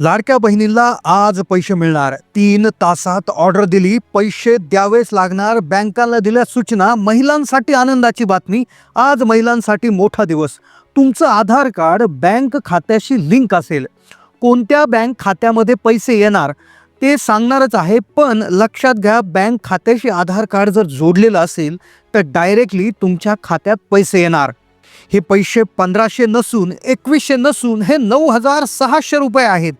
लाडक्या बहिणींना आज पैसे मिळणार. तीन तासात ऑर्डर दिली पैसे द्यावेच लागणार. बँकांना दिल्या सूचना महिलांसाठी आनंदाची बातमी. आज महिलांसाठी मोठा दिवस. तुमचं आधार कार्ड बँक खात्याशी लिंक असेल. कोणत्या बँक खात्यामध्ये पैसे येणार? ते सांगणारच आहे पण लक्षात घ्या बँक खात्याशी आधार कार्ड जर जोडलेलं असेल तर डायरेक्टली तुमच्या खात्यात पैसे येणार. हे पैसे पंधराशे नसून एकवीसशे नसून हे नऊ हजार सहाशे रुपये आहेत.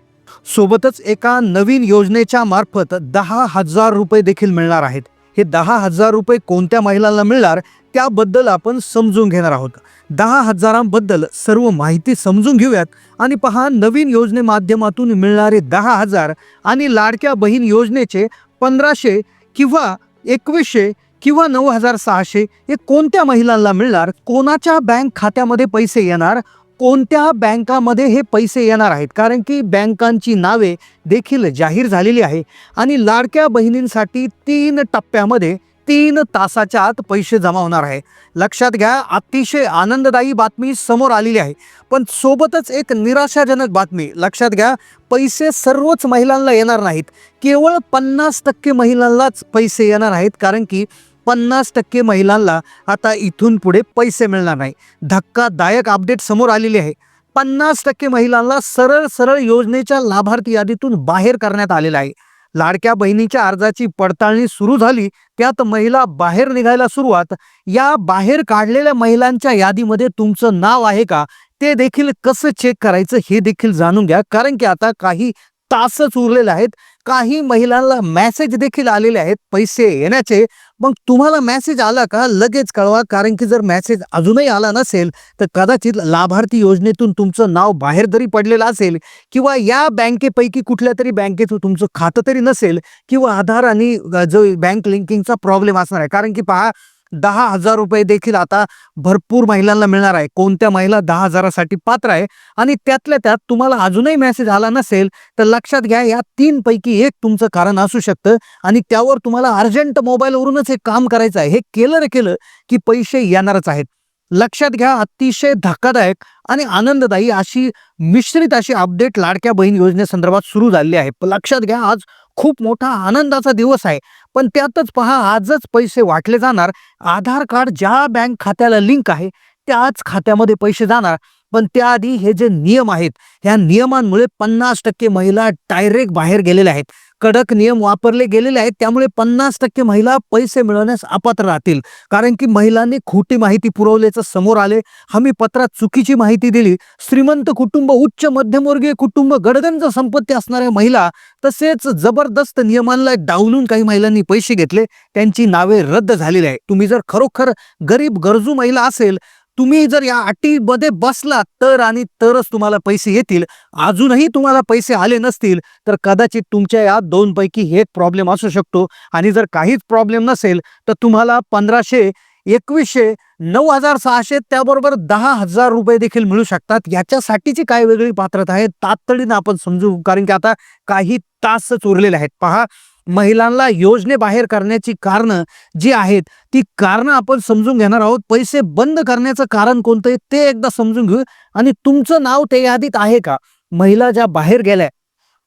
सोबतच एका नवीन योजनेच्या मार्फत दहा हजार रुपये देखील मिळणार आहेत. हे दहा हजार रुपये कोणत्या महिलांना मिळणार त्याबद्दल आपण समजून घेणार आहोत. दहा हजारांबद्दल सर्व माहिती समजून घेऊयात आणि पहा नवीन योजने माध्यमातून मिळणारे दहा हजार आणि लाडक्या बहीण योजनेचे पंधराशे किंवा एकवीसशे किंवा नऊ हजार सहाशे हे कोणत्या महिलांना मिळणार कोणाच्या बँक खात्यामध्ये पैसे येणार कोणत्या बँकामध्ये हे पैसे येणार आहेत? कारण की बँकांची नावे देखील जाहीर झालेली आहे आणि लाडक्या बहिणींसाठी तीन टप्प्यामध्ये तीन तासाच्या आत पैसे जमा होणार आहे. लक्षात घ्या अतिशय आनंददायी बातमी समोर आलेली आहे. पण सोबतच एक निराशाजनक बातमी. लक्षात घ्या पैसे सर्वच महिलांना येणार नाहीत. केवळ पन्नास टक्के महिलांनाच पैसे येणार आहेत. कारण की पन्नास टक्के महिलांना आता इथून पुढे पैसे मिळणार नाही. धक्कादायक अपडेट समोर आलेली आहे. पन्नास टक्के महिलांना सरळ सरळ योजनेच्या लाभार्थी यादीतून बाहेर करण्यात आलेलं आहे. लाडक्या बहिणीच्या अर्जाची पडताळणी सुरू झाली त्यात महिला बाहेर निघायला सुरुवात. या बाहेर काढलेल्या महिलांच्या यादीमध्ये तुमचं नाव आहे का? ते देखील कसं चेक करायचं हे देखील जाणून घ्या. कारण की आता काही तासच उरलेले आहेत. काही महिलांना मेसेज देखील आलेले आहेत पैसे येण्याचे. मग तुम्हाला मेसेज आला का? लगेच कळवा कारण की जर मेसेज अजूनही आला नसेल तर कदाचित लाभार्थी योजनेतून तुमचं नाव बाहेर जरी पडलेलं असेल किंवा या बँकेपैकी कुठल्या तरी बँकेचं तुमचं खातं तरी नसेल किंवा आधार आणि जो बँक लिंकिंगचा प्रॉब्लेम असणार आहे. कारण की पहा दहा हजार रुपये देखील आता भरपूर महिलांना मिळणार आहे. कोणत्या महिला दहा हजारासाठी पात्र आहे? आणि त्यातल्या त्यात तुम्हाला अजूनही मेसेज आला नसेल तर लक्षात घ्या या तीन पैकी एक तुमचं कारण असू शकतं आणि त्यावर तुम्हाला अर्जंट मोबाईलवरूनच हे काम करायचं आहे. हे केलं रे केलं की पैसे येणारच आहेत. लक्षात घ्या अतिशय धक्कादायक आणि आनंददायी अशी मिश्रित अशी अपडेट लाडक्या बहीण योजनेसंदर्भात सुरू झालेली आहे. लक्षात घ्या आज खूप मोठा आनंदाचा दिवस आहे. पण त्यातच पहा आजच पैसे वाटले जाणार. आधार कार्ड ज्या बँक खात्याला लिंक आहे त्याच खात्यामध्ये पैसे जाणार. पण त्याआधी हे जे नियम आहेत ह्या नियमांमुळे पन्नास टक्के महिला डायरेक्ट बाहेर गेलेल्या आहेत. कडक नियम वापरले गेलेले आहेत. त्यामुळे पन्नास टक्के महिला पैसे मिळवण्यास अपात्र राहतील. कारण की महिलांनी खोटी माहिती पुरवल्याचं समोर आले. हमी पत्रात चुकीची माहिती दिली. श्रीमंत कुटुंब उच्च मध्यमवर्गीय कुटुंब गडगंज संपत्ती असणाऱ्या महिला तसेच जबरदस्त नियमांना डावलून काही महिलांनी पैसे घेतले. त्यांची नावे रद्द झालेली आहे तुम्ही जर खरोखर गरीब गरजू महिला असेल तुम्ही जर या अटीमध्ये बसलात तर आणि तरच तुम्हाला पैसे येतील. अजूनही तुम्हाला पैसे आले नसतील तर कदाचित तुमच्या या दोनपैकी एक प्रॉब्लेम असू शकतो. आणि जर काहीच प्रॉब्लेम नसेल तर तुम्हाला पंधराशे एकवीसशे नऊ हजार सहाशे त्याबरोबर दहा हजार रुपये देखील मिळू शकतात. याच्यासाठीची काय वेगळी पात्रता आहे? तातडीनं आपण समजू. कारण की आता काही तासच उरलेले आहेत. पहा महिलांना योजनेबाहेर करण्याची कारणं जी आहेत ती कारणं आपण समजून घेणार आहोत. पैसे बंद करण्याचं कारण कोणतं आहे ते एकदा समजून घेऊ. आणि तुमचं नाव त्या यादीत आहे का? महिला ज्या बाहेर गेल्या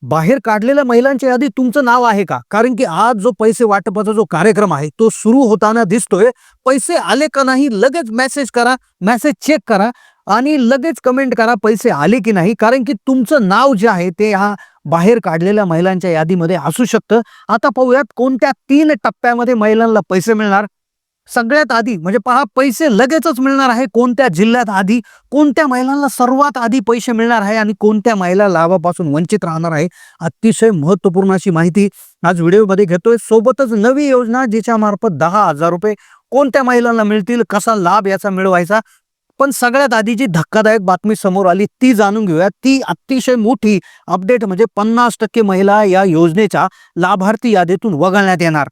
बाहेर काढलेल्या महिलांच्या यादीत तुमचं नाव आहे का? कारण की आज जो पैसे वाटपाचा जो कार्यक्रम आहे तो सुरू होताना दिसतोय. पैसे आले का नाही लगेच मेसेज करा मेसेज चेक करा. आणि लगेच कमेंट करा पैसे आले की नाही. कारण की तुमचं नाव जे आहे ते ह्या बाहेर काढलेल्या महिलांच्या यादीमध्ये असू शकतं. आता पाहूयात कोणत्या तीन टप्प्यामध्ये महिलांना पैसे मिळणार. सगळ्यात आधी म्हणजे पहा पैसे लगेचच मिळणार आहे कोणत्या जिल्ह्यात आधी कोणत्या महिलांना सर्वात आधी पैसे मिळणार आहे आणि कोणत्या महिला लाभापासून वंचित राहणार आहे. अतिशय महत्त्वपूर्ण अशी माहिती आज व्हिडिओमध्ये घेतोय. सोबतच नवी योजना जिच्या मार्फत दहा हजार रुपये कोणत्या महिलांना मिळतील कसा लाभ याचा मिळवायचा पण सगळ्यात आधी जी धक्कादायक बातमी समोर आली ती जाणून घेऊया. ती अतिशय मोठी अपडेट म्हणजे पन्नास टक्के महिला या योजनेच्या लाभार्थी यादीतून वगळण्यात येणार.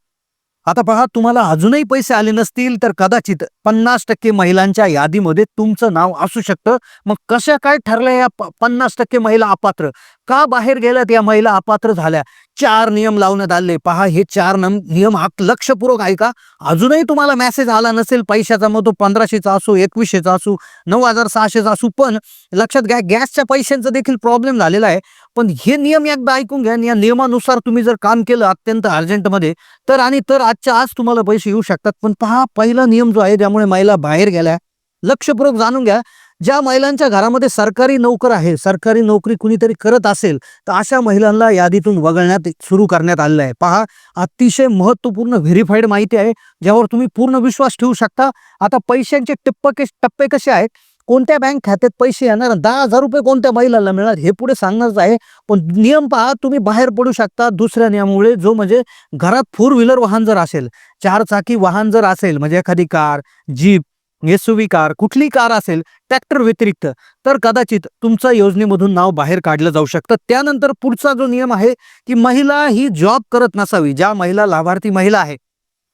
आता पहा तुम्हाला अजूनही पैसे आले नसतील तर कदाचित पन्नास टक्के महिलांच्या यादीमध्ये तुमचं नाव असू शकतं. मग कशा काय ठरल्या या पन्नास टक्के महिला अपात्र? का बाहेर गेल्यात या महिला? अपात्र झाल्या. चार नियम लावण्यात आले. पहा हे चार नम- नियम हा लक्षपूर्वक ऐका. अजूनही तुम्हाला मेसेज आला नसेल पैशाचा मग तो पंधराशेचा असो एकवीसशेचा असू नऊ हजार सहाशेचा असू पण लक्षात घ्या गॅसच्या पैशांचा देखील प्रॉब्लेम झालेला आहे. पण हे नियम एकदा ऐकून घ्या या नियमानुसार तुम्ही जर काम केलं अत्यंत अर्जंटमध्ये तर आणि तर आजच्या आज तुम्हाला पैसे येऊ शकतात. पण पहा पहिला नियम जो आहे त्यामुळे महिला बाहेर गेल्या लक्षपूर्वक जाणून घ्या. ज्या महिलांच्या घरामध्ये सरकारी नोकर आहे सरकारी नोकरी कुणीतरी करत असेल तर अशा महिलांना यादीतून वगळण्यात सुरू करण्यात आलेलं आहे. पहा अतिशय महत्त्वपूर्ण व्हेरीफाईड माहिती आहे ज्यावर तुम्ही पूर्ण विश्वास ठेवू शकता. आता पैशांचे टप्पे टप्पे कसे आहेत? कोणत्या बँक खात्यात पैसे येणार दहा हजार रुपये कोणत्या महिलाला मिळणार हे पुढे सांगणारच आहे. पण नियम पहा तुम्ही बाहेर पडू शकता. दुसऱ्या नियमामुळे जो म्हणजे घरात फोर व्हीलर वाहन जर असेल चार चाकी वाहन जर असेल म्हणजे एखादी कार जीप एस कार कुठली कार असेल ट्रॅक्टर व्यतिरिक्त तर कदाचित तुमचं योजनेमधून नाव बाहेर काढलं जाऊ शकतं. त्यानंतर पुढचा जो नियम आहे की महिला ही जॉब करत नसावी. ज्या महिला लाभार्थी महिला आहे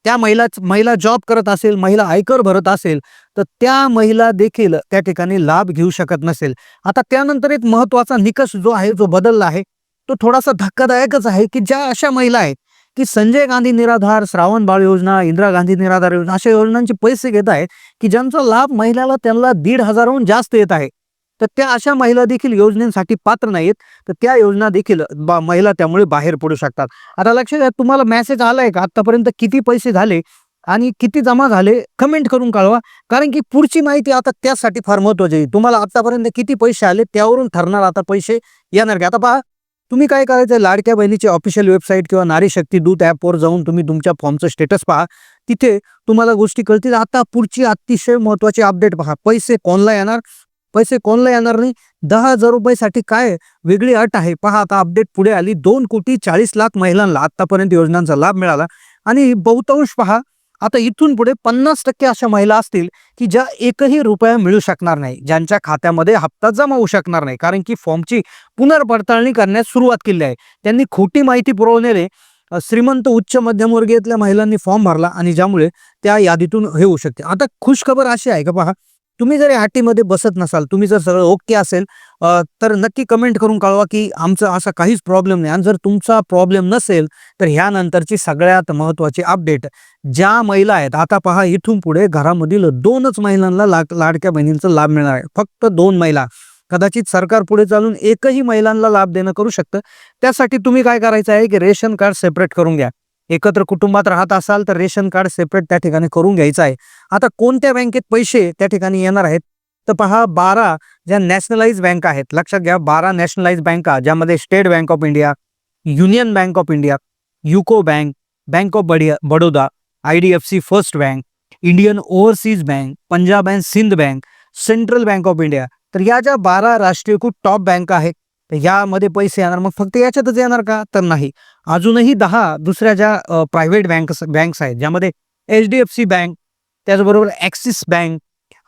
त्या महिला महिला जॉब करत असेल महिला आयकर भरत असेल तर त्या महिला देखील त्या ठिकाणी लाभ घेऊ शकत नसेल. आता त्यानंतर एक महत्त्वाचा निकष जो आहे जो बदलला आहे तो थोडासा धक्कादायकच आहे की ज्या अशा महिला आहेत की संजय गांधी निराधार श्रावण बाळ योजना इंदिरा गांधी निराधार योजना अशा योजनांचे पैसे घेत आहेत की ज्यांचा लाभ महिलाला त्यांना दीड हजाराहून जास्त येत आहे. तर त्या अशा महिला देखील योजनेसाठी पात्र नाहीत. तर त्या योजना देखील बा- महिला त्यामुळे बाहेर पडू शकतात. आता लक्षात घ्या तुम्हाला मेसेज आलाय का? आतापर्यंत किती पैसे झाले आणि किती जमा झाले? कमेंट करून कळवा. कारण की पुढची माहिती आता त्यासाठी फार महत्वाची आहे. तुम्हाला आतापर्यंत किती पैसे आले त्यावरून ठरणार आता पैसे येणार का? आता पहा. तुम्ही काय करायचं लाडक्या बहिणीची ऑफिशियल वेबसाईट किंवा नारी शक्ती दूत ॲपवर जाऊन तुम्ही तुमच्या फॉर्मचं स्टेटस पहा. तिथे तुम्हाला गोष्टी कळतील. आता पुढची अतिशय महत्वाची अपडेट पहा. पैसे कोणला येणार? पैसे कोणला येणार नाही? दहा हजार रुपयासाठी काय वेगळी अट आहे? पहा आता अपडेट पुढे आली. दोन कोटी चाळीस लाख महिलांना आतापर्यंत योजनांचा लाभ मिळाला. आणि बहुतांश पहा आता इथून पुढे पन्नास टक्के अशा महिला असतील की ज्या एकही रुपया मिळू शकणार नाही ज्यांच्या खात्यामध्ये हप्ता जमा होऊ शकणार नाही. कारण की फॉर्मची पुनर्पडताळणी करण्यास सुरुवात केली आहे. त्यांनी खोटी माहिती पुरवलेले श्रीमंत उच्च मध्यमवर्गीयातल्या महिलांनी फॉर्म भरला आणि ज्यामुळे त्या यादीतून हे होऊ शकते. आता खुशखबर अशी आहे का पहा तुम्ही जर या हट्टीमध्ये बसत नसाल तुम्ही जर सगळं ओके असेल तर नक्की कमेंट करून कळवा की आमचा असा काहीच प्रॉब्लेम नाही. आणि जर तुमचा प्रॉब्लेम नसेल तर ह्यानंतरची सगळ्यात महत्त्वाची अपडेट ज्या महिला आहेत आता पहा इथून पुढे घरामधील दोनच महिलांना लाड लाडक्या बहिणींचा लाभ मिळणार आहे. फक्त दोन महिला. कदाचित सरकार पुढे चालून एकही महिलांना लाभ देणं करू शकतं. त्यासाठी तुम्ही काय करायचं आहे की रेशन कार्ड सेपरेट करून घ्या. एकत्र कुटुंबात राहत असाल तर रेशन कार्ड सेपरेट त्या ठिकाणी करून घ्यायचं आहे. आता कोणत्या बँकेत पैसे त्या ठिकाणी येणार आहेत? तर पहा बारा ज्या नॅशनलाइज बँका आहेत लक्षात घ्या बारा नॅशनलाइज बँका ज्यामध्ये State Bank of India Union Bank of India UCO Bank bank of बडिया Baroda I D F C First Bank Indian Overseas Bank Punjab and Sind Bank Central Bank of India. तर या ज्या बारा राष्ट्रीयकृत top बँका आहेत तर यामध्ये पैसे येणार. मग फक्त याच्यातच येणार का? तर नाही. अजूनही दहा दुसऱ्या ज्या प्रायव्हेट बँक बँक्स आहेत ज्यामध्ये H D F C bank त्याचबरोबर Axis bank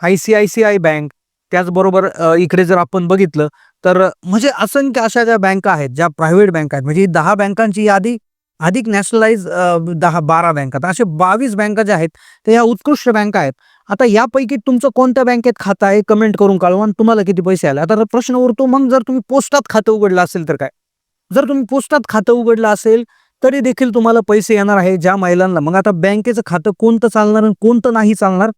I C I C I bank त्याचबरोबर इकडे जर आपण बघितलं तर म्हणजे असंख्य अशा ज्या बँका आहेत ज्या प्रायव्हेट बँका आहेत म्हणजे ही दहा बँकांची यादी अधिक नॅशनलाइज दहा बारा बँका तर असे बावीस बँका ज्या आहेत त्या ह्या उत्कृष्ट बँका आहेत. आता यापैकी तुमचं कोणत्या बँकेत खातं आहे कमेंट करून कळवा आणि तुम्हाला किती पैसे आले? आता प्रश्न उरतो मग जर तुम्ही पोस्टात खातं उघडलं असेल तर काय? जर तुम्ही पोस्टात खातं उघडलं असेल तरी देखील तुम्हाला पैसे येणार आहे ज्या महिलांना. मग आता बँकेचं खातं कोणतं चालणार आणि कोणतं नाही चालणार?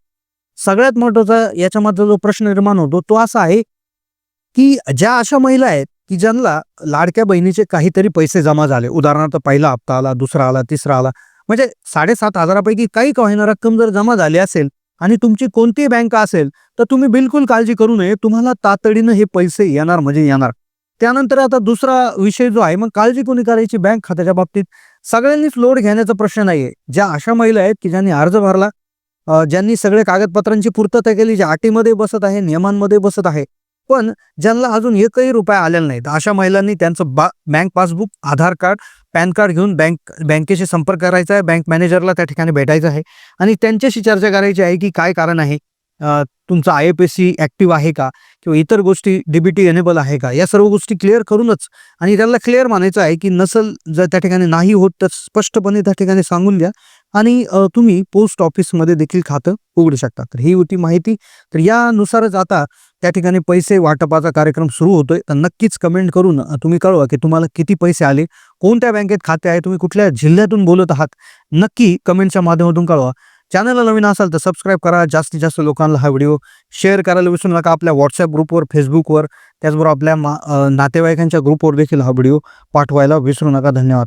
सगळ्यात महत्त्वाचा याच्यामधला जो प्रश्न निर्माण होतो तो असा आहे की ज्या अशा महिला आहेत की ज्यांना लाडक्या बहिणीचे काहीतरी पैसे जमा झाले. उदाहरणार्थ पहिला हप्ता आला दुसरा आला तिसरा आला. म्हणजे साडेसात हजारापैकी काही का रक्कम जर जमा झाली असेल आणि तुमची कोणतीही बँक असेल तर तुम्ही बिलकुल काळजी करू नये. तुम्हाला तातडीनं हे पैसे येणार म्हणजे येणार. त्यानंतर आता दुसरा विषय जो आहे मग काळजी कोणी करायची बँक खात्याच्या बाबतीत? सगळ्यांनीच लोड घेण्याचा प्रश्न नाहीये. ज्या अशा महिला आहेत की ज्यांनी अर्ज भरला ज्यांनी सगळे कागदपत्रांची पूर्तता केली ज्या अटीमध्ये बसत आहे नियमांमध्ये बसत आहे पण ज्यांना अजून एकही रुपया आलेला नाही तर अशा महिलांनी त्यांचं बा bank passbook Aadhaar card PAN card घेऊन बँक बँकेशी संपर्क करायचा आहे बँक मॅनेजरला त्या ठिकाणी भेटायचं आहे. आणि त्यांच्याशी चर्चा करायची आहे की काय कारण आहे? तुमचं तुमचा I F S C active आहे का? किंवा इतर गोष्टी डीबीटी एनेबल आहे का? या सर्व गोष्टी क्लिअर करूनच आणि त्याला क्लिअर मानायचं आहे की नसल जर त्या ठिकाणी नाही होत तर स्पष्टपणे त्या ठिकाणी सांगून द्या. आणि तुम्ही पोस्ट ऑफिसमध्ये देखील खातं उघडू शकता. तर ही होती माहिती. तर यानुसारच आता त्या ठिकाणी पैसे वाटपाचा कार्यक्रम सुरू होतोय. तर नक्कीच कमेंट करून तुम्ही कळवा की तुम्हाला किती पैसे आले कोणत्या बँकेत खाते आहे तुम्ही कुठल्या जिल्ह्यातून बोलत आहात नक्की कमेंटच्या माध्यमातून कळवा. चॅनलला नवीन असाल तर सबस्क्राईब करा. जास्तीत जास्त लोकांना हा व्हिडिओ शेअर करायला विसरू नका. आपल्या व्हॉट्सअप ग्रुपवर फेसबुकवर त्याचबरोबर आपल्या मा नातेवाईकांच्या ग्रुपवर देखील हा व्हिडिओ पाठवायला विसरू नका. धन्यवाद.